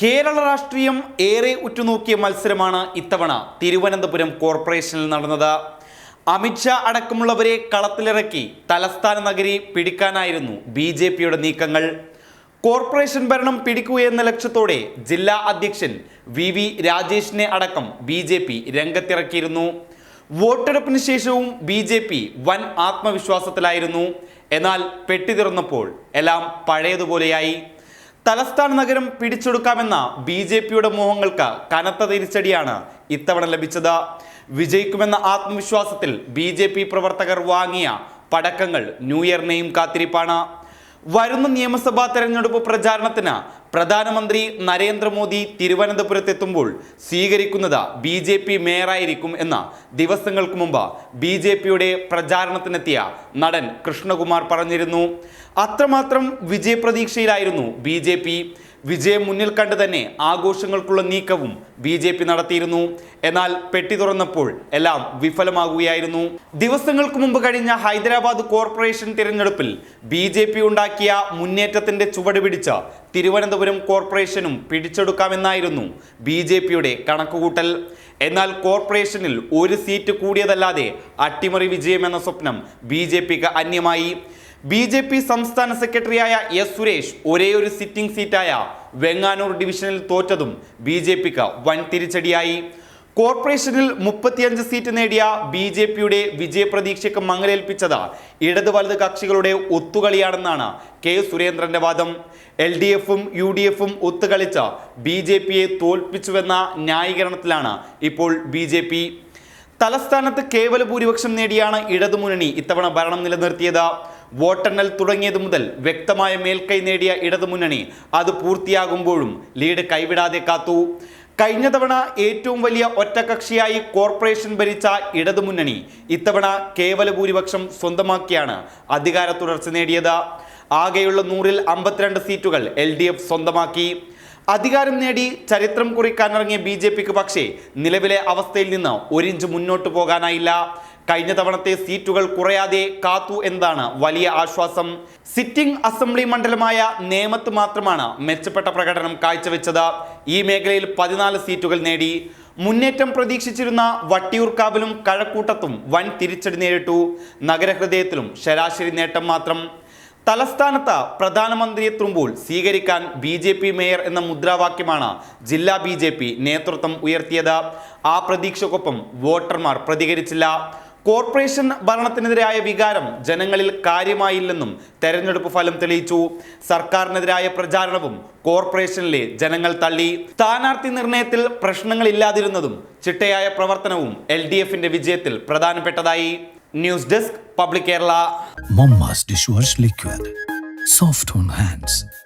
കേരള രാഷ്ട്രീയം ഏറെ ഉറ്റുനോക്കിയ മത്സരമാണ് ഇത്തവണ തിരുവനന്തപുരം കോർപ്പറേഷനിൽ നടന്നത്. അമിത്ഷാ അടക്കമുള്ളവരെ കളത്തിലിറക്കി തലസ്ഥാന നഗരി പിടിക്കാനായിരുന്നു ബി ജെ പിയുടെ നീക്കങ്ങൾ. കോർപ്പറേഷൻ ഭരണം പിടിക്കുകയെന്ന ലക്ഷ്യത്തോടെ ജില്ലാ അധ്യക്ഷൻ വി വി രാജേഷിനെ അടക്കം ബി ജെ പി രംഗത്തിറക്കിയിരുന്നു. വോട്ടെടുപ്പിന് ശേഷവും ബി ജെ പി വൻ ആത്മവിശ്വാസത്തിലായിരുന്നു. എന്നാൽ പെട്ടിതിറന്നപ്പോൾ എല്ലാം പഴയതുപോലെയായി. തലസ്ഥാന നഗരം പിടിച്ചെടുക്കാമെന്ന ബി ജെ പിയുടെ മോഹങ്ങൾക്ക് കനത്ത തിരിച്ചടിയാണ് ഇത്തവണ ലഭിച്ചത്. വിജയിക്കുമെന്ന ആത്മവിശ്വാസത്തിൽ ബി പ്രവർത്തകർ വാങ്ങിയ പടക്കങ്ങൾ ന്യൂ ഇയറിനെയും കാത്തിരിപ്പാണ്. വരുന്ന നിയമസഭാ തെരഞ്ഞെടുപ്പ് പ്രചാരണത്തിന് പ്രധാനമന്ത്രി നരേന്ദ്രമോദി തിരുവനന്തപുരത്തെത്തുമ്പോൾ സ്വീകരിക്കുന്നത് ബി ജെ പി മേയറായിരിക്കും എന്ന് ദിവസങ്ങൾക്ക് മുമ്പ് ബി ജെ പിയുടെ പ്രചാരണത്തിനെത്തിയ നടൻ കൃഷ്ണകുമാർ പറഞ്ഞിരുന്നു. അത്രമാത്രം വിജയപ്രതീക്ഷയിലായിരുന്നു ബി ജെ പി. വിജയം മുന്നിൽ കണ്ട് തന്നെ ആഘോഷങ്ങൾക്കുള്ള നീക്കവും ബി ജെ പി നടത്തിയിരുന്നു. എന്നാൽ പെട്ടി തുറന്നപ്പോൾ എല്ലാം വിഫലമാകുകയായിരുന്നു. ദിവസങ്ങൾക്ക് മുമ്പ് കഴിഞ്ഞ ഹൈദരാബാദ് കോർപ്പറേഷൻ തിരഞ്ഞെടുപ്പിൽ ബി ജെ പി ഉണ്ടാക്കിയ മുന്നേറ്റത്തിന്റെ ചുവട് പിടിച്ച തിരുവനന്തപുരം കോർപ്പറേഷനും പിടിച്ചെടുക്കാമെന്നായിരുന്നു ബി ജെ പിയുടെ കണക്കുകൂട്ടൽ. എന്നാൽ കോർപ്പറേഷനിൽ ഒരു സീറ്റ് കൂടിയതല്ലാതെ അട്ടിമറി വിജയമെന്ന സ്വപ്നം ബി ജെ പിക്ക് അന്യമായി. ബി ജെ പി സംസ്ഥാന സെക്രട്ടറിയായ എസ് സുരേഷ് ഒരേ ഒരു സിറ്റിംഗ് സീറ്റായ വെങ്ങാനൂർ ഡിവിഷനിൽ തോറ്റതും ബി ജെ പിക്ക് വൻ തിരിച്ചടിയായി. കോർപ്പറേഷനിൽ മുപ്പത്തിയഞ്ച് സീറ്റ് നേടിയ ബി ജെ പിയുടെ വിജയപ്രതീക്ഷയ്ക്ക് മങ്ങലേൽപ്പിച്ചത് ഇടത് വലത് കക്ഷികളുടെ ഒത്തുകളിയാണെന്നാണ് കെ സുരേന്ദ്രന്റെ വാദം. എൽ ഡി എഫും യു ഡി എഫും ഒത്തുകളിച്ച് ബി ജെ പിയെ തോൽപ്പിച്ചുവെന്ന ന്യായീകരണത്തിലാണ് ഇപ്പോൾ ബി ജെ പി. തലസ്ഥാനത്ത് കേവല ഭൂരിപക്ഷം നേടിയാണ് ഇടതുമുന്നണി ഇത്തവണ ഭരണം നിലനിർത്തിയത്. വോട്ടെണ്ണൽ തുടങ്ങിയത് മുതൽ വ്യക്തമായ മേൽക്കൈ നേടിയ ഇടതുമുന്നണി അത് പൂർത്തിയാകുമ്പോഴും ലീഡ് കൈവിടാതെ കാത്തു. കഴിഞ്ഞ തവണ ഏറ്റവും വലിയ ഒറ്റകക്ഷിയായി കോർപ്പറേഷൻ ഭരിച്ച ഇടതുമുന്നണി ഇത്തവണ കേവല ഭൂരിപക്ഷം സ്വന്തമാക്കിയാണ് അധികാര തുടർച്ച നേടിയത്. ആകെയുള്ള നൂറിൽ അമ്പത്തിരണ്ട് സീറ്റുകൾ എൽ ഡി എഫ് സ്വന്തമാക്കി. അധികാരം നേടി ചരിത്രം കുറിക്കാനിറങ്ങിയ ബി ജെ പിക്ക് പക്ഷേ നിലവിലെ അവസ്ഥയിൽ നിന്ന് ഒരിഞ്ച് മുന്നോട്ട് പോകാനായില്ല. കഴിഞ്ഞ തവണത്തെ സീറ്റുകൾ കുറയാതെ കാത്തു എന്നതാണ് വലിയ ആശ്വാസം. സിറ്റിംഗ് അസംബ്ലി മണ്ഡലമായ നേമത്ത് മാത്രമാണ് മെച്ചപ്പെട്ട പ്രകടനം കാഴ്ചവെച്ചത്. ഈ മേഖലയിൽ പതിനാല് സീറ്റുകൾ നേടി. മുന്നേറ്റം പ്രതീക്ഷിച്ചിരുന്ന വട്ടിയൂർക്കാവിലും കഴക്കൂട്ടത്തും വൻ തിരിച്ചടി നേരിട്ടു. നഗരഹൃദയത്തിലും ശരാശരി നേട്ടം മാത്രം. തലസ്ഥാനത്ത് പ്രധാനമന്ത്രിയെത്തുമ്പോൾ സ്വീകരിക്കാൻ ബി ജെ പി മേയർ എന്ന മുദ്രാവാക്യമാണ് ജില്ലാ ബി ജെ പി നേതൃത്വം ഉയർത്തിയത്. ആ പ്രതീക്ഷക്കൊപ്പം വോട്ടർമാർ പ്രതികരിച്ചില്ല. കോർപ്പറേഷൻ ഭരണത്തിനെതിരായ വികാരം ജനങ്ങളിൽ കാര്യമായില്ലെന്നും തെരഞ്ഞെടുപ്പ് ഫലം തെളിയിച്ചു. സർക്കാരിനെതിരായ പ്രചാരണവും കോർപ്പറേഷനിലെ ജനങ്ങൾ തള്ളി. സ്ഥാനാർത്ഥി നിർണയത്തിൽ പ്രശ്നങ്ങൾ ഇല്ലാതിരുന്നതും ചിട്ടയായ പ്രവർത്തനവും എൽ ഡി എഫിന്റെ വിജയത്തിൽ പ്രധാനപ്പെട്ടതായി. News desk public Kerala. on hands.